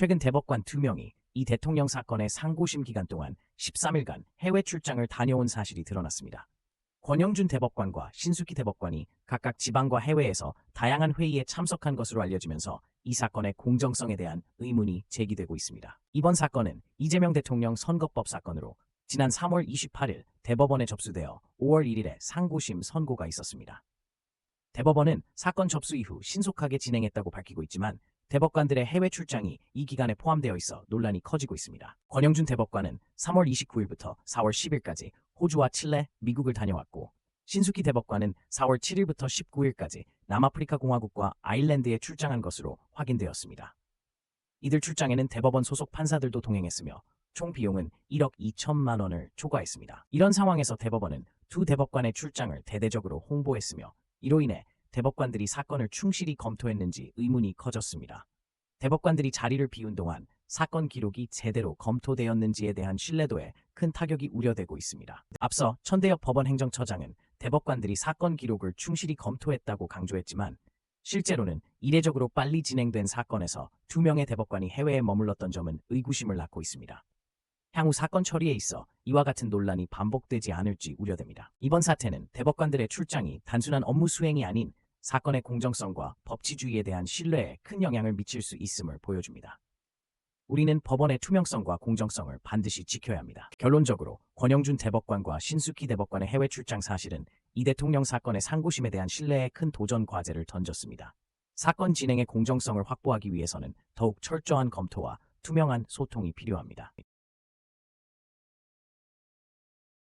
최근 대법관 2명이 이 대통령 사건의 상고심 기간 동안 13일간 해외 출장을 다녀온 사실이 드러났습니다. 권영준 대법관과 신수기 대법관이 각각 지방과 해외에서 다양한 회의에 참석한 것으로 알려지면서 이 사건의 공정성에 대한 의문이 제기되고 있습니다. 이번 사건은 이재명 대통령 선거법 사건으로 지난 3월 28일 대법원에 접수되어 5월 1일에 상고심 선고가 있었습니다. 대법원은 사건 접수 이후 신속하게 진행했다고 밝히고 있지만 대법관들의 해외 출장이 이 기간에 포함되어 있어 논란이 커지고 있습니다. 권영준 대법관은 3월 29일부터 4월 10일까지 호주와 칠레, 미국을 다녀왔고 신수기 대법관은 4월 7일부터 19일까지 남아프리카 공화국과 아일랜드에 출장한 것으로 확인되었습니다. 이들 출장에는 대법원 소속 판사들도 동행했으며 총 비용은 1억 2천만 원을 초과했습니다. 이런 상황에서 대법원은 두 대법관의 출장을 대대적으로 홍보했으며 이로 인해 대법관들이 사건을 충실히 검토했는지 의문이 커졌습니다. 대법관들이 자리를 비운 동안 사건 기록이 제대로 검토되었는지에 대한 신뢰도에 큰 타격이 우려되고 있습니다. 앞서 천대엽 법원 행정처장은 대법관들이 사건 기록을 충실히 검토했다고 강조했지만 실제로는 이례적으로 빨리 진행된 사건에서 두 명의 대법관이 해외에 머물렀던 점은 의구심을 낳고 있습니다. 향후 사건 처리에 있어 이와 같은 논란이 반복되지 않을지 우려됩니다. 이번 사태는 대법관들의 출장이 단순한 업무 수행이 아닌 사건의 공정성과 법치주의에 대한 신뢰에 큰 영향을 미칠 수 있음을 보여줍니다. 우리는 법원의 투명성과 공정성을 반드시 지켜야 합니다. 결론적으로 권영준 대법관과 신수키 대법관의 해외 출장 사실은 이 대통령 사건의 상고심에 대한 신뢰에 큰 도전 과제를 던졌습니다. 사건 진행의 공정성을 확보하기 위해서는 더욱 철저한 검토와 투명한 소통이 필요합니다.